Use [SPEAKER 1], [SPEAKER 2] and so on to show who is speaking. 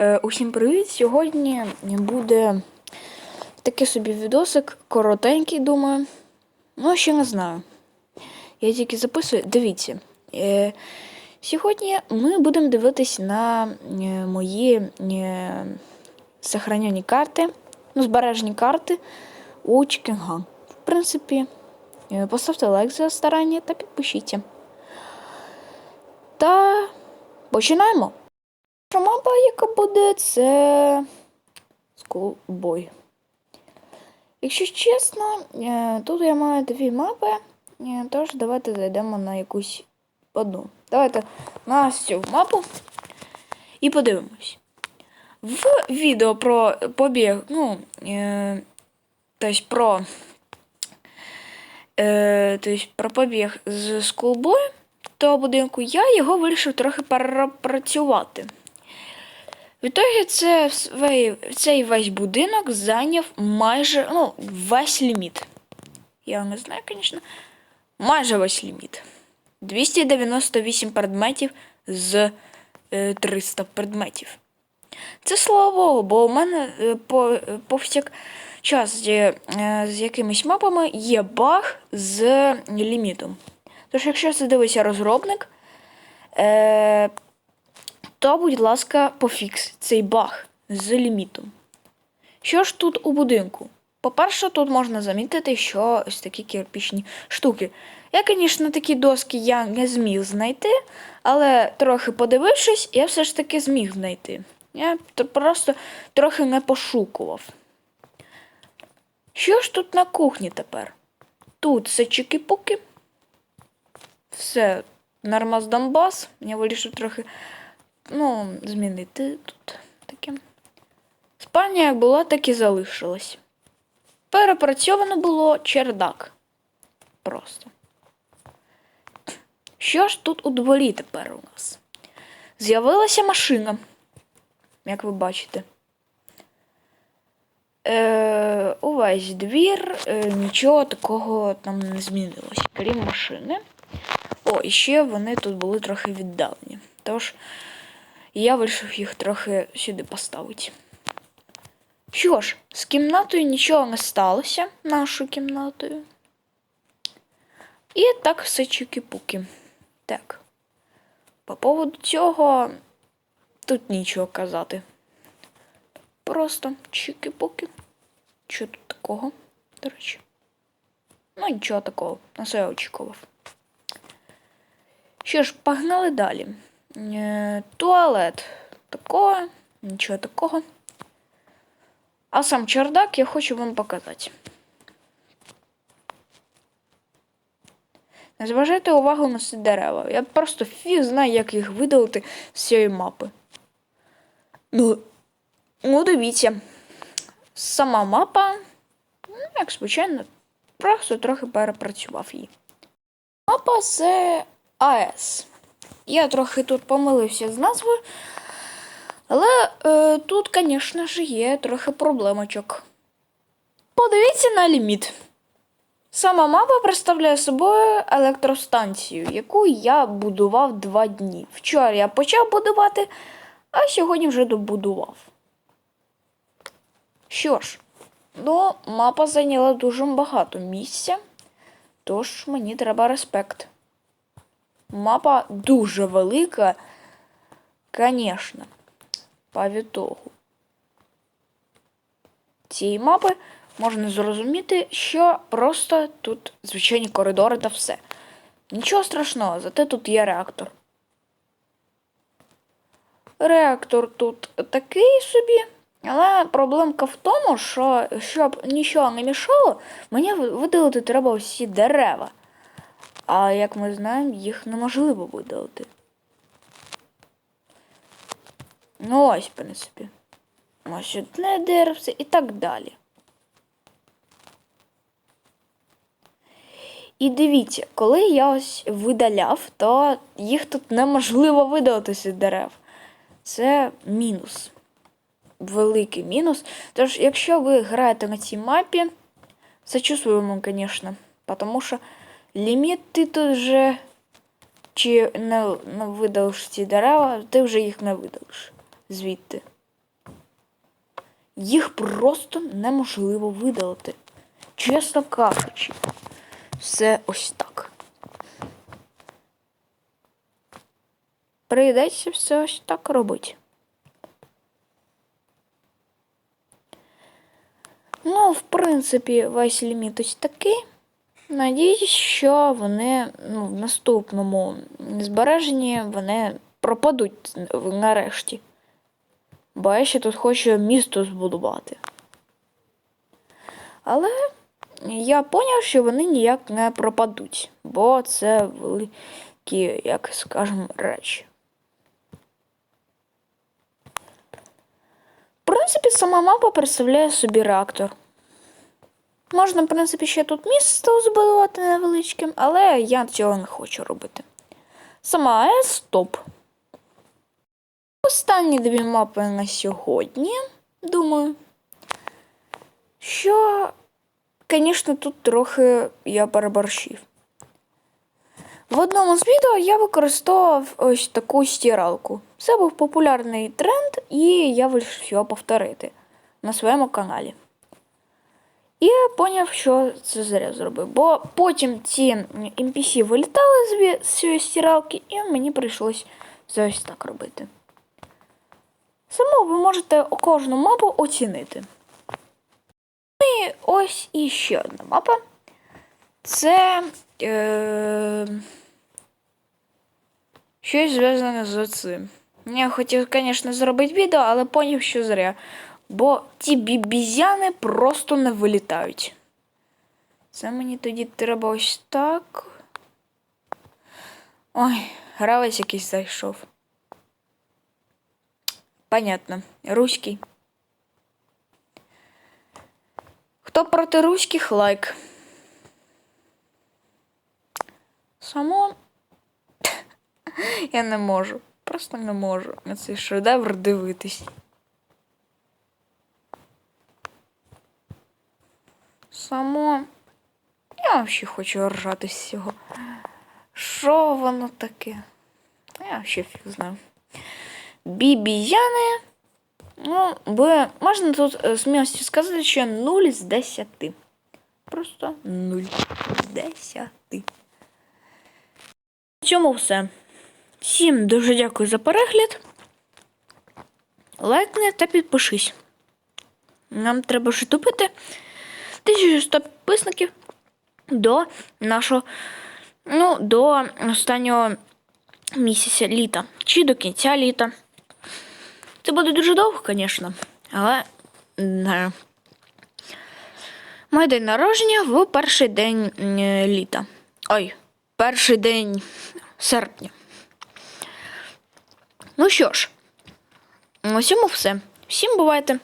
[SPEAKER 1] Е, усім привіт! Сьогодні буде такий собі відосик, коротенький, думаю. Ну, ще не знаю. Я тільки записую. Дивіться. Е, сьогодні ми будемо дивитись на е, мої сохранені карти, ну, збережені карти у Чікінга. В принципі, поставте лайк за старання та підпишіться. Та починаємо. Перша мапа, яка буде, це Schoolboy. Якщо чесно, е, тут я маю дві мапи, е, тож давайте зайдемо на якусь одну. Давайте на цю мапу і подивимось. В відео про побіг, ну, е, тобто про, е, тобто про побіг з Schoolboy, того будинку я його вирішив трохи перепрацювати. В ітогі це цей весь будинок зайняв майже ну, весь ліміт. Я не знаю, звісно. Майже весь ліміт. 298 предметів з е, 300 предметів. Це слава Богу, бо у мене е, по, е, повсякчас є, е, з якимись мапами є баг з лімітом. Тож, якщо це дивиться розробник, е, то, будь ласка, пофікс цей баг з лімітом. Що ж тут у будинку? По-перше, тут можна замітити, що ось такі кирпічні штуки. Я, звісно, такі доски я не зміг знайти, але трохи подивившись, я все ж таки зміг знайти. Я просто трохи не пошукував. Що ж тут на кухні тепер? Тут все чики-пуки. Все нормас Донбас. Я вирішив трохи ну, змінити тут таке. Спальня як була, так і залишилась. Перепрацьовано було чердак. Просто. Що ж тут у дворі тепер у нас? З'явилася машина, як ви бачите. Е, увесь двір, е, нічого такого там не змінилось, крім машини. О, і ще вони тут були трохи віддалені. Тож я вирішив їх трохи сюди поставити. Що ж, з кімнатою нічого не сталося, нашою кімнатою. І так все чики-пуки. Так. По поводу цього тут нічого казати. Просто чики-пуки. Що тут такого, до речі? Ну, нічого такого, на я очікував. Що ж, погнали далі. Е, туалет. Такого, нічого такого. А сам чердак я хочу вам показати. Не зважайте увагу на ці дерева. Я просто фіг знаю, як їх видалити з цієї мапи. Ну, ну дивіться. Сама мапа, ну, як звичайно, просто трохи перепрацював її. Мапа це АЕС. Я трохи тут помилився з назвою. Але е, тут, звісно ж, є трохи проблемочок. Подивіться на ліміт. Сама мапа представляє собою електростанцію, яку я будував два дні. Вчора я почав будувати, а сьогодні вже добудував. Що ж, ну, мапа зайняла дуже багато місця, тож мені треба респект. Мапа дуже велика, звісно, по відтогу. Цієї мапи можна зрозуміти, що просто тут звичайні коридори та все. Нічого страшного, зате тут є реактор. Реактор тут такий собі, але проблемка в тому, що щоб нічого не мішало, мені видалити треба всі дерева. А як ми знаємо, їх неможливо видалити. Ну ось, в принципі. Ось одне деревце і так далі. І дивіться, коли я ось видаляв, то їх тут неможливо видалити з дерев. Це мінус. Великий мінус. Тож, якщо ви граєте на цій мапі, сочувствуємо, звісно, тому що ліміт ти тут вже чи не, не видалиш ці дерева, ти вже їх не видалиш звідти. їх просто неможливо видалити. Чесно кажучи, все ось так. Прийдеться все ось так робити. Ну, в принципі, весь ліміт ось такий. Надіюсь, що вони ну, в наступному збереженні вони пропадуть нарешті. Бо я ще тут хочу місто збудувати. Але я поняв, що вони ніяк не пропадуть, бо це великі, як скажемо, речі. В принципі, сама мапа представляє собі реактор. Можна, в принципі, ще тут місто збудувати невеличким, але я цього не хочу робити. Сама АЕС стоп. Останні дві мапи на сьогодні, думаю. Що, звісно, тут трохи я переборщив. В одному з відео я використовував ось таку стиралку. Це був популярний тренд, і я вирішив його повторити на своєму каналі. І я поняв, що це зря зробив. Бо потім ці NPC вилітали з цієї стиралки, і мені прийшлось це ось так робити. Само ви можете кожну мапу оцінити. І ось іще одна мапа. Це е, щось зв'язане з цим. Я хотів, звісно, зробити відео, але поняв, що зря. Бо ті бібізяни просто не вилітають. Це мені тоді треба ось так. Ой, гравець якийсь зайшов. Понятно. Руський. Хто проти руських лайк. Само. Я не можу. Просто не можу на цей шедевр дивитись. Само. Я взагалі хочу ржати з цього. Що воно таке? Я ще фіг знаю. Бібіяни. Ну, бо можна тут е, смілості сказати, що 0 з 10. Просто 0 з 10. На цьому все. Всім дуже дякую за перегляд. Лайкни та підпишись. Нам треба вже тупити 1100 підписників до нашого, ну, до останнього місяця літа. Чи до кінця літа. Це буде дуже довго, звісно, але не. Мій день народження в перший день е, літа. Ой, перший день серпня. Ну що ж, на цьому все. Всім бувайте!